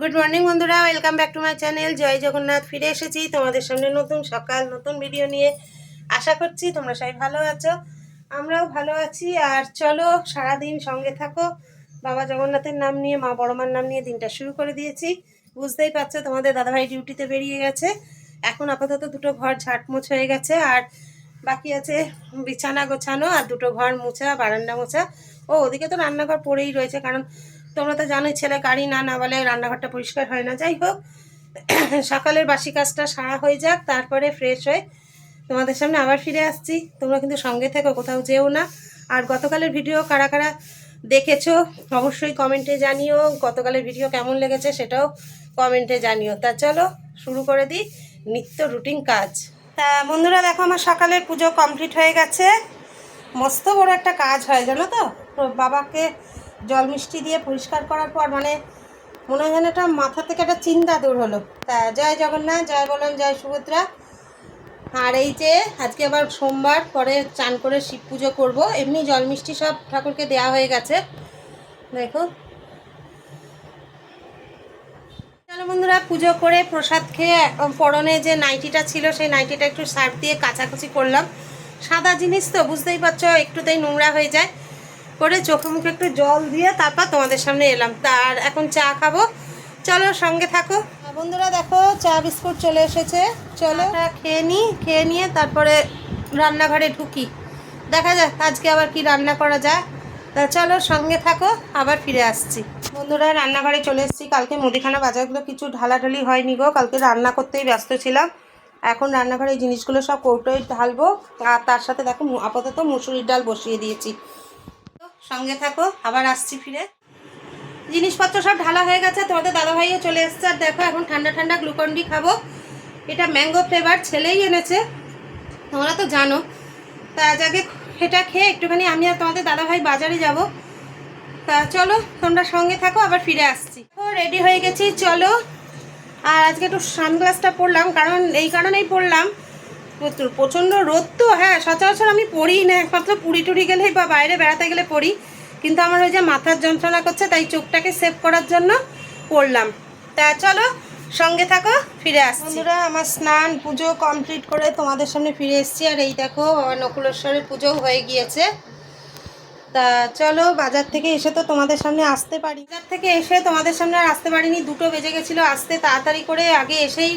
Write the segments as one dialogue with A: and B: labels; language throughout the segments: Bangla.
A: গুড মর্নিং বন্ধুরা। Welcome back to my channel জয় জগন্নাথ ফিরে এসেছি তোমাদের সামনে নতুন সকাল, নতুন ভিডিও নিয়ে। আশা করছি তোমরা সবাই ভালো আছো, আমরাও ভালো আছি। আর চলো, সারাদিন সঙ্গে থাকো। বাবা জগন্নাথের নাম নিয়ে, মা বড়মার নাম নিয়ে দিনটা শুরু করে দিয়েছি। বুঝতেই পারছ, তোমাদের দাদাভাই ডিউটিতে বেরিয়ে গেছে। এখন আপাতত দুটো ঘর ঝাটমোছ হয়ে গেছে। আর বাকি আছে বিছানা গোছানো আর দুটো ঘর মোছা, বারান্দা মোছা। ও, ওদিকে তো রান্নাঘর পড়েই রয়েছে। কারণ তোমরা তো জানোই, ছেলে গাড়ি না না বলে রান্নাঘরটা পরিষ্কার হয় না। যাই হোক, সকালের বাসি কাজটা সারা হয়ে যাক, তারপরে ফ্রেশ হয়ে তোমাদের সামনে আবার ফিরে আসছি। তোমরা কিন্তু সঙ্গে থেকো, কোথাও যেও না। আর গতকালের ভিডিও কারা কারা দেখেছ, অবশ্যই কমেন্টে জানিও। গতকালের ভিডিও কেমন লেগেছে সেটাও কমেন্টে জানিও। তা চলো, শুরু করে দিই নিত্য রুটিন কাজ। বন্ধুরা, দেখো আমার সকালের পুজো কমপ্লিট হয়ে গেছে। মস্ত বড় একটা কাজ হয়, জানো তো বাবাকে জল মিষ্টি দিয়ে পরিষ্কার করার পর মানে মনে হয় একটা মাথা থেকে একটা চিন্তা দূর হলো। তা জয় জগন্নাথ, জয় বলন জয় সুভদ্রা। আর এই যে আজকে আবার সোমবার, পরে চান করে শিব পুজো করব। এমনি জল মিষ্টি সব ঠাকুরকে দেওয়া হয়ে গেছে। দেখো। চলো বন্ধুরা, পুজো করে প্রসাদ খেয়ে পরনে যে নাইটিটা ছিল, সেই নাইটিটা একটু সার্ফ দিয়ে কাচাকুচি করলাম। সাদা জিনিস তো, বুঝতেই পারছ, একটুতেই নোংরা হয়ে যায়। করে চোখে মুখে একটু জল দিয়ে তারপর তোমাদের সামনে এলাম। তার এখন চা খাব। চলো সঙ্গে থাকো। বন্ধুরা দেখো চা বিস্কুট চলে এসেছে। চলো। খেয়ে নিই খেয়ে নিয়ে তারপরে রান্নাঘরে ঢুকি। দেখা যাক আজকে আবার কি রান্না করা যায়। তা চলো সঙ্গে থাকো আবার ফিরে আসছি। বন্ধুরা রান্নাঘরে চলে এসেছি। কালকে মুদিখানা বাজারগুলো কিছু ঢালাঢালি হয়নি গো। কালকে রান্না করতেই ব্যস্ত ছিলাম। এখন রান্নাঘরে এই জিনিসগুলো সব কৌটোয় ঢালবো। আর তার সাথে দেখো আপাতত মুসুরির ডাল বসিয়ে দিয়েছি। সঙ্গে থাকো, আবার আসছি ফিরে। জিনিসপত্র সব ঢালা হয়ে গেছে, তোমাদের দাদাভাইও চলে এসছে। আর দেখো, এখন ঠান্ডা ঠান্ডা গ্লুকন্ডি খাব। এটা ম্যাঙ্গো ফ্লেভার, ছেলেই এনেছে। তোমরা তো জানো। তা আজ আগে এটা খেয়ে একটুখানি আমি আর তোমাদের দাদাভাই বাজারে যাব। তা চলো, তোমরা সঙ্গে থাকো, আবার ফিরে আসছি। রেডি হয়ে গেছি, চলো। আর আজকে একটু সানগ্লাসটা পরলাম, কারণ এই কারণেই পরলাম। প্রচুর, প্রচণ্ড রোদ তো হ্যাঁ সচরাচর আমি পড়ি না, একমাত্র পুরী টুরি গেলেই বা বাইরে বেড়াতে গেলে পড়ি। কিন্তু আমার ওই যে মাথার যন্ত্রণা করছে, তাই চোখটাকে সেভ করার জন্য পড়লাম। তা চলো, সঙ্গে থাকো, ফিরে আসছি। বন্ধুরা, আমার স্নান, পুজো কমপ্লিট করে তোমাদের সামনে ফিরে এসেছি। আর এই দেখো, নকুলেশ্বরের পুজোও হয়ে গিয়েছে। তা চলো, বাজার থেকে এসে তো তোমাদের সামনে আসতে পারি। বাজার থেকে এসে তোমাদের সামনে আর আসতে পারিনি, দুটো বেজে গেছিল, আসতে তাড়াতাড়ি করে আগে এসেই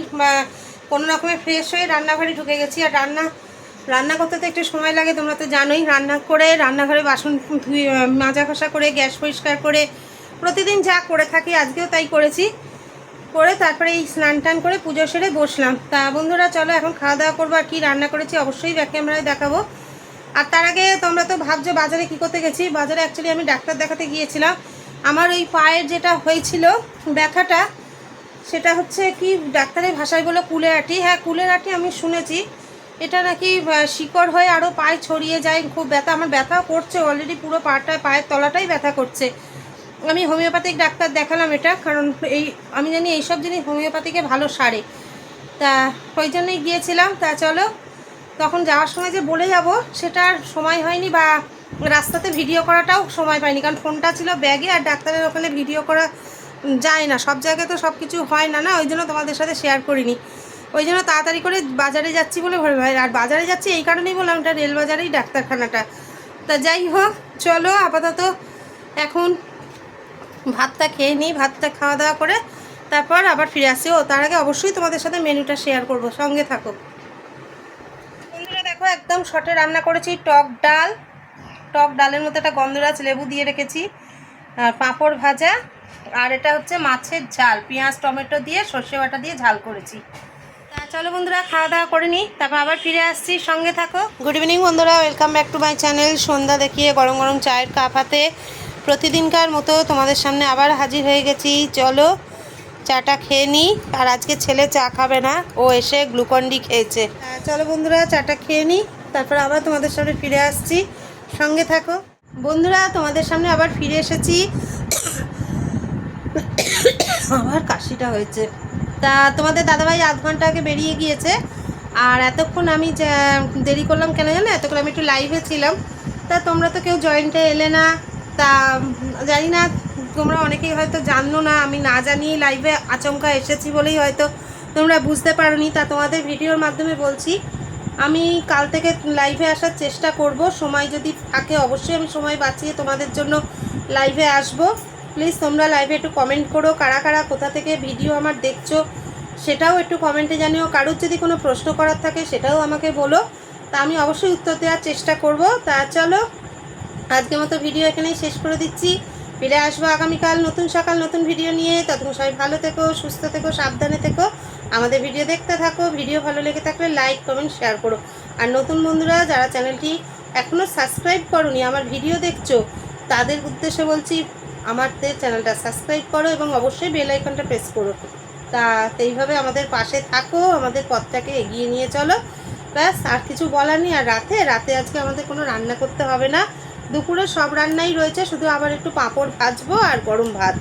A: কোনো রকমে ফ্রেশ হয়ে রান্নাঘরে ঢুকে গেছি। আর রান্না রান্না করতে তো একটু সময় লাগে, তোমরা তো জানোই, রান্না করে, রান্নাঘরে বাসন ধুয়ে মাজা ঘষা করে, গ্যাস পরিষ্কার করে, প্রতিদিন যা করে থাকি, আজকেও তাই করেছি। করে তারপরে এই স্নান টান করে পুজো সেরে বসলাম। তা বন্ধুরা, চলো এখন খাওয়া দাওয়া করব, আর কী রান্না করেছি অবশ্যই ব্যাক ক্যামেরায় দেখাবো। আর তার আগে তোমরা তো ভাবছ বাজারে কি করতে গেছি? বাজারে অ্যাকচুয়ালি আমি ডাক্তার দেখাতে গিয়েছিলাম। আমার ওই পায়ের যেটা হয়েছিল ব্যথাটা সেটা হচ্ছে কি, ডাক্তারের ভাষায় বলে কুলের আটি। হ্যাঁ কুলের আটি আমি শুনেছি। এটা নাকি শিকড় হয়ে আরও পায়ে ছড়িয়ে যায়, খুব ব্যথা। আমার ব্যথাও করছে অলরেডি পুরো পাটায় পায়ের তলাটাই ব্যথা করছে। আমি হোমিওপ্যাথিক ডাক্তার দেখালাম এটা, কারণ এই, আমি জানি এইসব জিনিস হোমিওপ্যাথিকে ভালো সারে। তা, ওই জন্যই গিয়েছিলাম। তা চলো, তখন যাওয়ার সময় যে বলে যাব, সেটা আর সময় হয়নি বা রাস্তাতে ভিডিও করাটাও সময় পাইনি, কারণ ফোনটা ছিল ব্যাগে আর ডাক্তারের ওখানে ভিডিও করা যায় না, সব জায়গায় তো সব কিছু হয় না না? ওই জন্য তোমাদের সাথে শেয়ার করিনি। ওই জন্য তাড়াতাড়ি করে বাজারে যাচ্ছি বলে ভয় ভাই আর বাজারে যাচ্ছি এই কারণেই বললাম এটা রেলবাজারেই ডাক্তারখানাটা। তা যাই হোক, চলো আপাতত এখন ভাতটা খেয়ে নিই, ভাতটা খাওয়া দাওয়া করে তারপর আবার ফিরে আসি। ও, তার আগে অবশ্যই তোমাদের সাথে মেনুটা শেয়ার করব, সঙ্গে থাকো। বন্ধুরা দেখো, একদম শর্টে রান্না করেছি টক ডাল। টক ডালের মধ্যে একটা গন্ধরাজ লেবু দিয়ে রেখেছি, আর পাঁপড় ভাজা। আর এটা হচ্ছে মাছের ঝাল। পেঁয়াজ, টমেটো দিয়ে সর্ষে বাটা দিয়ে ঝাল করেছি। চলো বন্ধুরা, খাওয়া দাওয়া করে নিই। তারপর আবার ফিরে আসছি। সঙ্গে থাকো। গুড ইভিনিং বন্ধুরা welcome back to my channel সন্ধ্যা দেখিয়ে গরম গরম চায়ের কাপ হাতে প্রতিদিনকার মতো তোমাদের সামনে আবার হাজির হয়ে গেছি। চলো চাটা খেয়ে নিই। আর আজকে ছেলে চা খাবে না। ও এসে গ্লুকন্ডি খেয়েছে। চলো বন্ধুরা, চাটা খেয়ে নিই। তারপর আবার তোমাদের সামনে ফিরে আসছি। সঙ্গে থাকো। বন্ধুরা, তোমাদের সামনে আবার ফিরে এসেছি। আবার কাশিটা হয়েছে। তা তোমাদের দাদাভাই আধ ঘণ্টা আগে বেরিয়ে গিয়েছে। আর এতক্ষণ আমি দেরি করলাম কেন জানো? এতক্ষণ আমি একটু লাইভে ছিলাম। তা তোমরা তো কেউ জয়েন্টে এলে না। তা জানি না, তোমরা অনেকেই হয়তো জানো না। আমি না জানিয়ে লাইভে আচমকা এসেছি বলেই হয়তো তোমরা বুঝতে পারোনি। তা তোমাদের ভিডিওর মাধ্যমে বলছি, আমি কাল থেকে লাইভে আসার চেষ্টা করব। সময় যদি থাকে অবশ্যই আমি সময় বাঁচিয়ে তোমাদের জন্য লাইভে আসব। প্লিজ তোমরা লাইভে একটু কমেন্ট করো, কারা কারা, কোথা থেকে ভিডিও আমার দেখছ, সেটাও একটু কমেন্টে জানিও। কারোর যদি কোনো প্রশ্ন করার থাকে, সেটাও আমাকে বলো। তা আমি অবশ্যই উত্তর দেওয়ার চেষ্টা করব। তা চলো, আজকের মতো ভিডিও এখানেই শেষ করে দিচ্ছি। ফিরে আসব আগামীকাল নতুন সকাল, নতুন ভিডিও নিয়ে। ততক্ষণ সবাই ভালো থেকো, সুস্থ থেকো, সাবধানে থেকো। আমাদের ভিডিও দেখতে থাকো। ভিডিও ভালো লেগে থাকলে লাইক কমেন্ট শেয়ার করো। আর নতুন বন্ধুরা, যারা চ্যানেলটি এখনও সাবস্ক্রাইব করনি, আমার ভিডিও দেখছ, তাদের উদ্দেশ্যে বলছি আমাদের চ্যানেলটা সাবস্ক্রাইব করো এবং অবশ্যই বেল আইকনটা প্রেস করো। তা এইভাবে আমাদের পাশে থাকো, আমাদের পথটাকে এগিয়ে নিয়ে চলো। ব্যাস, আর কিছু বলার নেই। আর রাতে রাতে আজকে আমাদের কোনো রান্না করতে হবে না। দুপুরে সব রান্নাই রয়েছে, শুধু আবার একটু পাঁপড় ভাজবো আর গরম ভাত।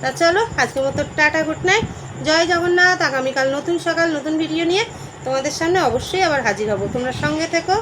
A: তা চলো, আজকের মতো টাটা, গুড নাইট। জয় জগন্নাথ। আগামীকাল নতুন সকাল, নতুন ভিডিও নিয়ে তোমাদের সামনে অবশ্যই আবার হাজির হব। তোমরা সঙ্গে থেকো।